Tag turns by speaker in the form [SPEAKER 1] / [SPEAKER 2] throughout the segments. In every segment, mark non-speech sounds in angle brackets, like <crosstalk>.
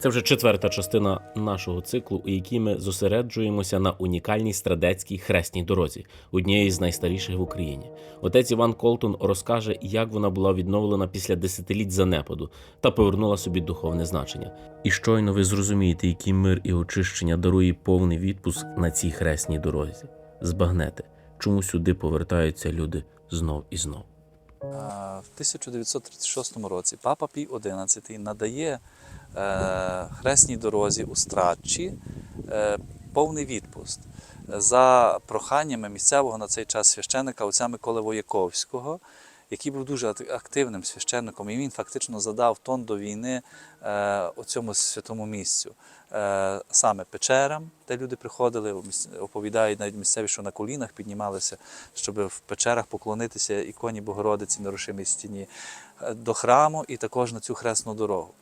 [SPEAKER 1] Це вже четверта частина нашого циклу, у якій ми зосереджуємося на унікальній страдецькій хресній дорозі, однієї з найстаріших в Україні. Отець Іван Колтун розкаже, як вона була відновлена після десятиліть занепаду та повернула собі духовне значення. І щойно ви зрозумієте, який мир і очищення дарує повний відпуск на цій хресній дорозі. Збагнете, чому сюди повертаються люди знов і знов.
[SPEAKER 2] В 1936 році папа Пій XI надає е, хресній дорозі у Стратчі е, повний відпуст. За проханнями місцевого на цей час священика отця Миколи Вояковського, який був дуже активним священником, і він фактично задав тон до війни у цьому святому місцю. Е, саме печерам, де люди приходили, оповідають навіть місцеві, що на колінах піднімалися, щоб в печерах поклонитися іконі Богородиці нерушимій стіні, е, до храму і також на цю хресну дорогу.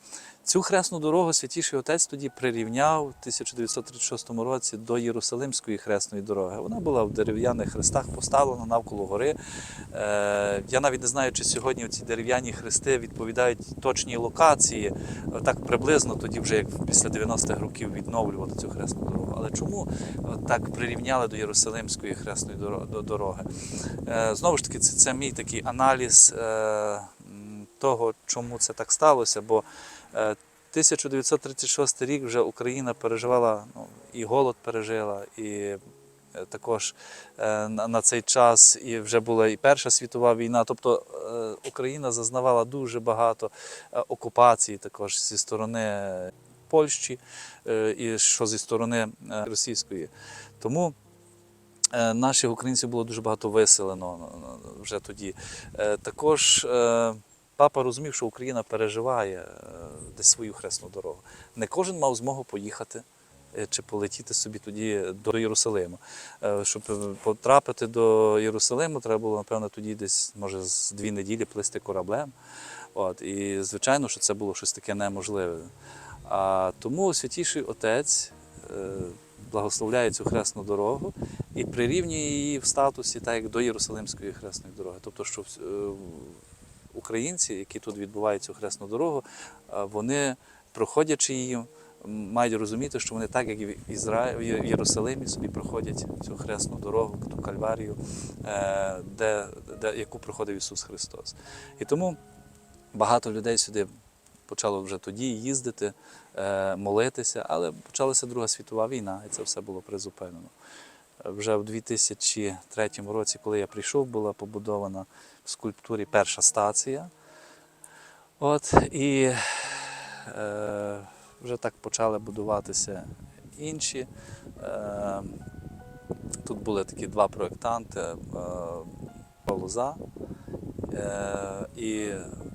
[SPEAKER 2] Цю хресну дорогу святіший отець тоді прирівняв у 1936 році до Єрусалимської хресної дороги. Вона була в дерев'яних хрестах поставлена навколо гори. Е, Я навіть не знаю, чи сьогодні ці дерев'яні хрести відповідають точній локації. Так приблизно тоді, вже як після 90-х років відновлювали цю хресну дорогу. Але чому е, так прирівняли до Єрусалимської хресної дороги? Е, Знову ж таки, це, це мій такий аналіз е, того, чому це так сталося. Бо е, 1936 рік вже Україна переживала ну, і голод пережила, і також е, на, цей час і вже була і Перша світова війна. Тобто е, Україна зазнавала дуже багато е, окупацій також зі сторони Польщі е, і що зі сторони е, російської. Тому е, наших українців було дуже багато виселено вже тоді. Е, Також е, папа розумів, що Україна переживає е, десь свою хресну дорогу. Не кожен мав змогу поїхати е, чи полетіти собі тоді до Єрусалиму. Е, Щоб е, потрапити до Єрусалиму, треба було, напевно, тоді десь, може, з дві неділі плисти кораблем. От, і звичайно, що це було щось таке неможливе. А тому святіший отець е, благословляє цю хресну дорогу і прирівнює її в статусі так як до Єрусалимської хресної дороги. Тобто, що е, українці, які тут відбувають цю хресну дорогу, е, вони, проходячи її, мають розуміти, що вони так, як і в Ізра... в Єрусалимі, собі проходять цю хресну дорогу, ту кальварію, е, де, де, яку проходив Ісус Христос. І тому багато людей сюди почало вже тоді їздити, е, молитися, але почалася Друга світова війна, і це все було призупинено. Вже в 2003 році, коли я прийшов, була побудована в скульптурі перша стація. От, і е, вже так почали будуватися інші. Е, тут були такі два проєктанти е, Лоза е, і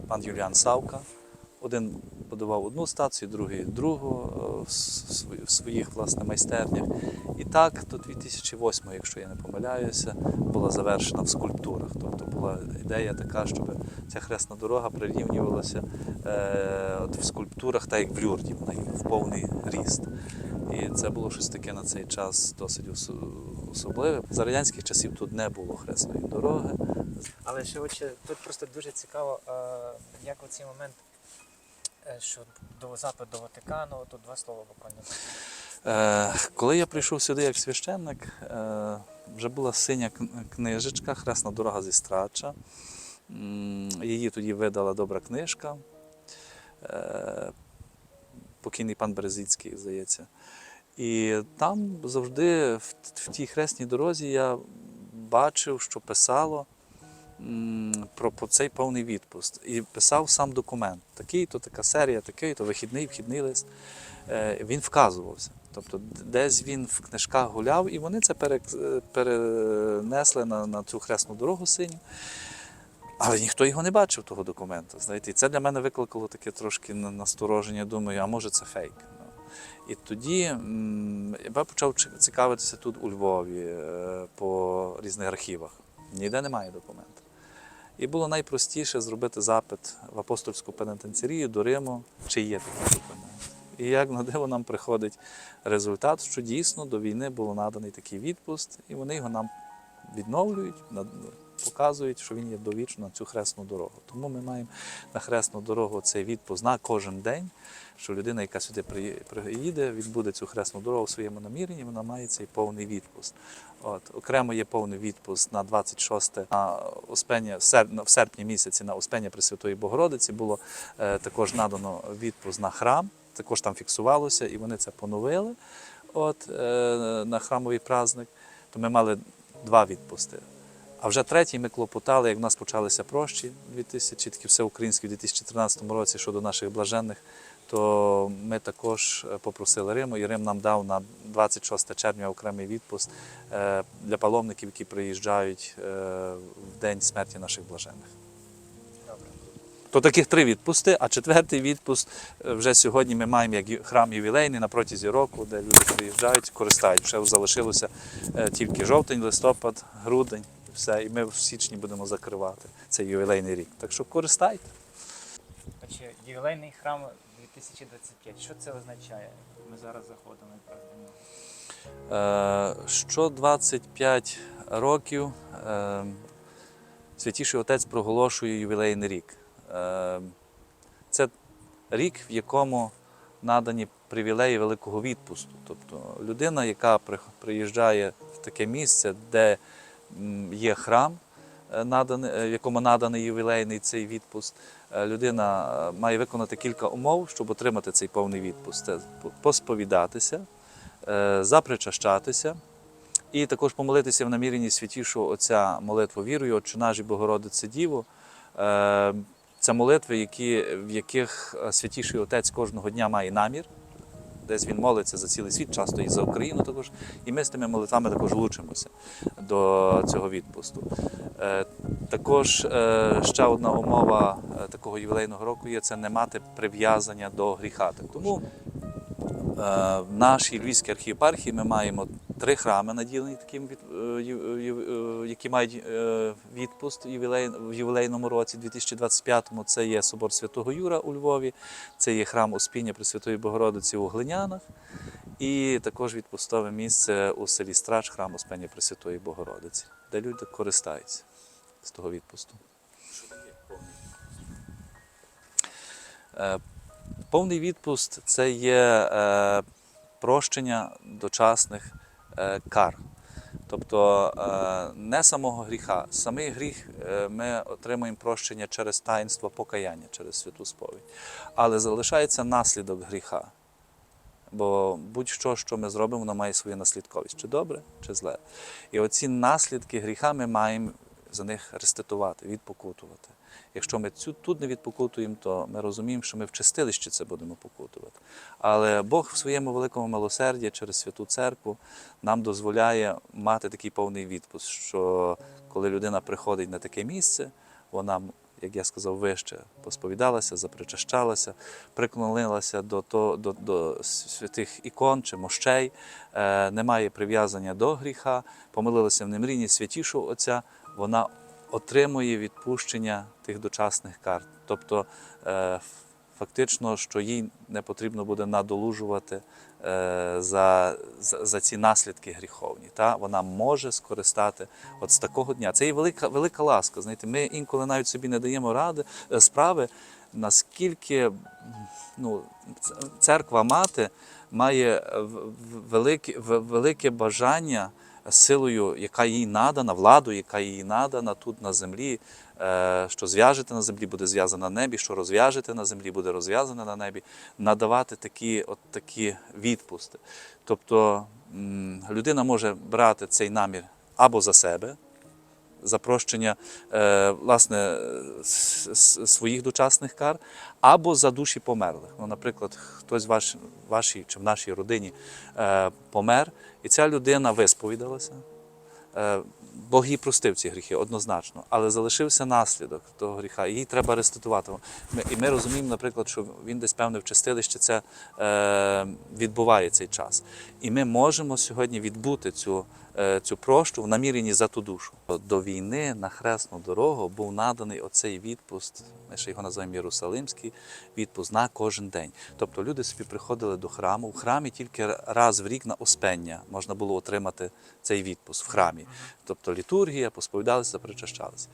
[SPEAKER 2] пан Юліан Савка. Один будував одну стацію, другий другу е, в своїх власне майстернях. І так до 2008, якщо я не помиляюся, була завершена в скульптурах. Тобто була ідея така, щоб ця хресна дорога прирівнювалася е, от в скульптурах, так як в Люрді, вона в повний ріст. І це було щось таке на цей час досить осо- особливе. За радянських часів тут не було хресної дороги.
[SPEAKER 3] Але ще отче, тут просто дуже цікаво, е, як у цей момент, що до запит до Ватикану, тут два слова буквально.
[SPEAKER 2] Е, коли я прийшов сюди як священник, е, вже була синя книжечка, хресна дорога зі Страча. Її тоді видала добра книжка. Е, покійний пан Березицький, здається. І там завжди в, тій хресній дорозі я бачив, що писало про, про цей повний відпуст. І писав сам документ. Такий-то така серія, такий-то вихідний, вхідний лист. Е, він вказувався. Тобто десь він в книжках гуляв, і вони це е, перенесли на, на цю хресну дорогу синю. Але ніхто його не бачив, того документа. Знаєте, і це для мене викликало таке трошки настороження. Думаю, а може це фейк. Ну, І тоді я почав цікавитися тут у Львові е, по різних архівах. Ніде немає документа. І було найпростіше зробити запит в апостольську пенітенціарію до Риму, чи є такий документ. І як на диво нам приходить результат, що дійсно до війни був наданий такий відпуст, і вони його нам відновлюють, показують, що він є довічно на цю хресну дорогу. Тому ми маємо на хресну дорогу цей відпуск на кожен день, що людина, яка сюди приї- приїде, відбуде цю хресну дорогу в своєму наміренні, вона має цей повний відпуск. От, окремо є повний відпуск на 26 на Успення, в серпні місяці на Успення Пресвятої Богородиці було е, також надано відпуск на храм, також там фіксувалося, і вони це поновили от, е, на храмовий праздник. То ми мали два відпусти. А вже третій ми клопотали, як в нас почалися прощі 2000, такі всеукраїнські в 2013 році щодо наших блаженних, то ми також е, попросили Риму, і Рим нам дав на 26 червня окремий відпуск е, для паломників, які приїжджають е, в день смерті наших блаженних. То таких три відпусти, а четвертий відпуск вже сьогодні ми маємо як храм ювілейний на протязі року, де люди приїжджають, користають. Ще залишилося тільки жовтень, листопад, грудень, все. І ми в січні будемо закривати цей ювілейний рік. Так що користайте.
[SPEAKER 3] Отже, ювілейний храм 2025. Що це означає? Ми зараз заходимо якраз до нього.
[SPEAKER 2] Е, Що 25 років е, Святіший Отець проголошує ювілейний рік. Е, Це рік, в якому надані привілеї великого відпусту. Тобто людина, яка приїжджає в таке місце, де є храм, е, е, в якому наданий ювілейний цей відпуск, е, людина має виконати кілька умов, щоб отримати цей повний відпуск. Це посповідатися, запричащатися і також помолитися в наміренні святішого Отця молитву вірою, Отче і Богородице Діво. Це молитви, які, в яких святіший Отець кожного дня має намір. Десь він молиться за цілий світ, часто і за Україну також. І ми з тими молитвами також лучимося до цього відпусту. Е, Також е, ще одна умова е, такого ювілейного року є це не мати прив'язання до гріха. Тому В нашій Львівській архієпархії ми маємо три храми наділені таким е, ю- е, які мають е, відпуст в ювілейному році 2025-му. Це є собор Святого Юра у Львові, це є храм Успіння Пресвятої Богородиці у Глинянах, і також відпустове місце у селі Страч, храм Успіння Пресвятої Богородиці, де люди користаються з того відпусту. Е, Повний відпуст це є е, прощення дочасних е, кар. Тобто е, не самого гріха. Самий гріх е, ми отримуємо прощення через таїнство покаяння, через святу сповідь. Але залишається наслідок гріха. Бо будь-що, що ми зробимо, воно має свою наслідковість, чи добре, чи зле. І оці наслідки гріха ми маємо за них реститувати, відпокутувати. Якщо ми цю тут не відпокутуємо, то ми розуміємо, що ми в чистилищі це будемо покутувати. Але Бог в своєму великому милосерді через святу церкву нам дозволяє мати такий повний відпуск, що коли людина приходить на таке місце, вона, як я сказав, вище посповідалася, запричащалася, приклонилася до, то, до, до святих ікон чи мощей, е, не має прив'язання до гріха, помилилася в немрінні святішого Отця, вона отримує відпущення тих дочасних карт. Тобто е, фактично, що їй не потрібно буде надолужувати е, за, за, ці наслідки гріховні. Та? Вона може скористати от з такого дня. Це є велика, велика ласка. Знаєте, ми інколи навіть собі не даємо ради, е, справи, наскільки ну, церква мати має велике, велике бажання силою, яка їй надана, владу, яка їй надана тут на землі, е, що зв'яжете на землі, буде зв'язана на небі, що розв'яжете на землі, буде розв'язане на небі, надавати такі, от такі відпусти. Тобто людина може брати цей намір або за себе, за прощення е, власне своїх дочасних кар, або за душі померлих. Ну, наприклад, хтось в ваш, вашій чи в нашій родині е, помер, і ця людина висповідалася. Е, Бог їй простив ці гріхи однозначно, але залишився наслідок того гріха. Їй треба реститувати. І ми розуміємо, наприклад, що він десь певне в чистилищі це е, відбуває цей час. І ми можемо сьогодні відбути цю, цю прощу в наміренні за ту душу. До війни на хресну дорогу був наданий оцей відпуст. Ми ще його називаємо Єрусалимський відпуст на кожен день. Тобто люди собі приходили до храму. В храмі тільки раз в рік на Успення можна було отримати цей відпуск в храмі. Тобто літургія, посповідалися, причащалися.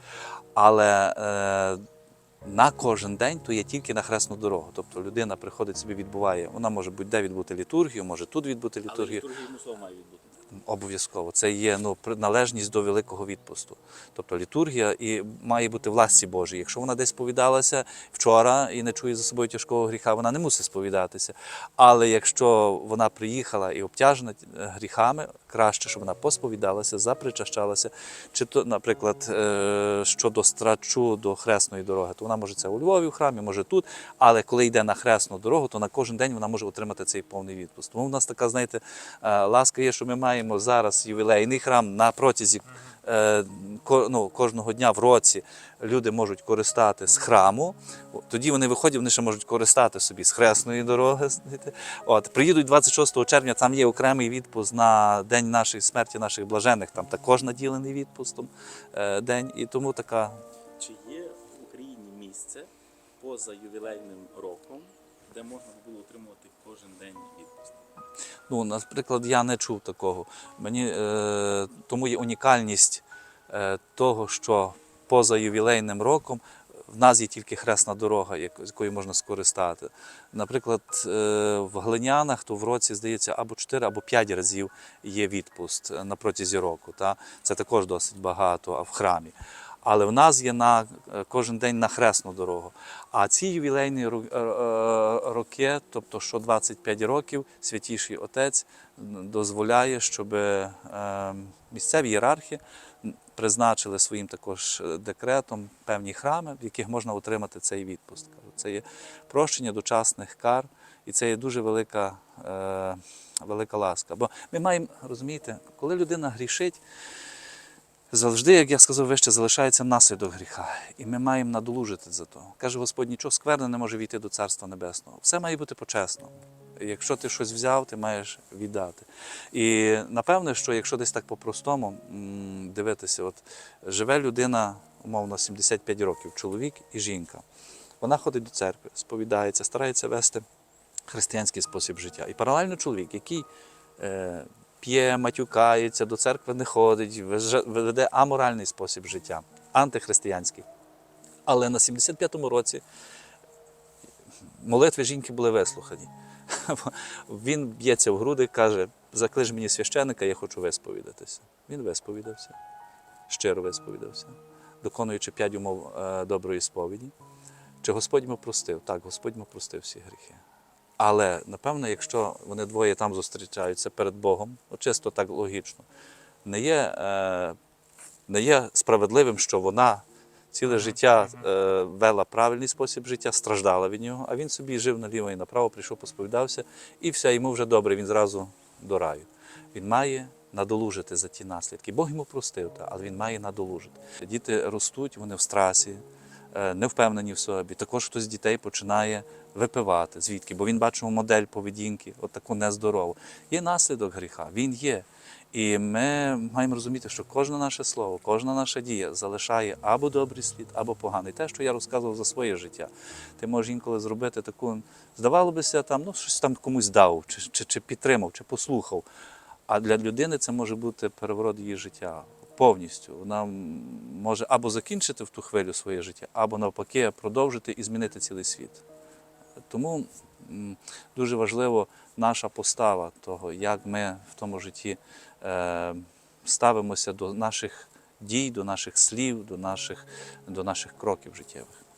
[SPEAKER 2] Але е, на кожен день то є тільки на хресну дорогу. Тобто людина приходить собі, відбуває, вона може будь-де відбути літургію, може тут відбути літургію.
[SPEAKER 1] має відбути.
[SPEAKER 2] Обов'язково. Це є ну, приналежність до великого відпусту. Тобто літургія і має бути власті Божій. Якщо вона десь сповідалася вчора і не чує за собою тяжкого гріха, вона не мусить сповідатися. Але якщо вона приїхала і обтяжена е, гріхами, краще, щоб вона посповідалася, запричащалася. Чи то, наприклад, е, щодо страчу до хресної дороги, то вона може це у Львові в храмі, може тут. Але коли йде на хресну дорогу, то на кожен день вона може отримати цей повний відпуст. Тому в нас така, знаєте, е, ласка є, що ми маємо зараз ювілейний храм на протязі е, ну, кожного дня в році люди можуть користати з храму. Тоді вони виходять, вони ще можуть користати собі з хресної дороги. От, приїдуть 26 червня, там є окремий відпуск на день нашої смерті, наших блажених, там також наділений відпустом е, день. І тому така
[SPEAKER 1] Чи є в Україні місце поза ювілейним роком, де можна було отримувати кожен день відпустку?
[SPEAKER 2] Ну, наприклад, я не чув такого. Мені е, тому є унікальність е, того, що поза ювілейним роком в нас є тільки хресна дорога, якою можна скористати. Наприклад, е, в Глинянах то в році, здається, або 4, або 5 разів є відпуст е, на протязі року. Та? Це також досить багато, а в храмі. Але в нас є на е, кожен день на хресну дорогу. А ці ювілейні е, е, роки, тобто що 25 років, святіший отець дозволяє, щоб місцеві ієрархи призначили своїм також декретом певні храми, в яких можна отримати цей відпуст. Це є прощення дочасних кар, і це є дуже велика, велика ласка. Бо ми маємо розумієте, коли людина грішить. Завжди, як я сказав вище, залишається наслідок гріха, і ми маємо надолужити за то. Каже Господь, нічого скверне не може війти до Царства Небесного. Все має бути по-чесному. Якщо ти щось взяв, ти маєш віддати. І напевне, що якщо десь так по-простому дивитися, от живе людина, умовно, 75 років, чоловік і жінка. Вона ходить до церкви, сповідається, старається вести християнський спосіб життя. І паралельно чоловік, який е, п'є, матюкається, до церкви не ходить, веде аморальний спосіб життя, антихристиянський. Але на 75-му році молитви жінки були вислухані. <laughs> Він б'ється в груди, каже: заклич мені священика, я хочу висповідатися. Він висповідався, щиро висповідався, виконуючи п'ять умов е, доброї сповіді. Чи Господь йому простив? Так, Господь йому простив всі гріхи. Але напевно, якщо вони двоє там зустрічаються перед Богом, чисто так логічно, не є, е, не є справедливим, що вона ціле життя е, вела правильний спосіб життя, страждала від нього, а він собі жив наліво і направо, прийшов, посповідався, і все, йому вже добре, він зразу до раю. Він має надолужити за ті наслідки. Бог йому простив, але він має надолужити. Діти ростуть, вони в страсі, не впевнені в собі. Також хтось з дітей починає випивати. Звідки? Бо він бачив модель поведінки, от таку нездорову. Є наслідок гріха, він є. І ми маємо розуміти, що кожне наше слово, кожна наша дія залишає або добрий слід, або поганий. Те, що я розказував за своє життя. Ти можеш інколи зробити таку, здавало бися, там, ну, щось там комусь дав, чи, чи, чи підтримав, чи послухав. А для людини це може бути переворот її життя повністю. Вона може або закінчити в ту хвилю своє життя, або навпаки продовжити і змінити цілий світ. Тому дуже важливо наша постава того, як ми в тому житті е, ставимося до наших дій, до наших слів, до наших, до наших кроків життєвих.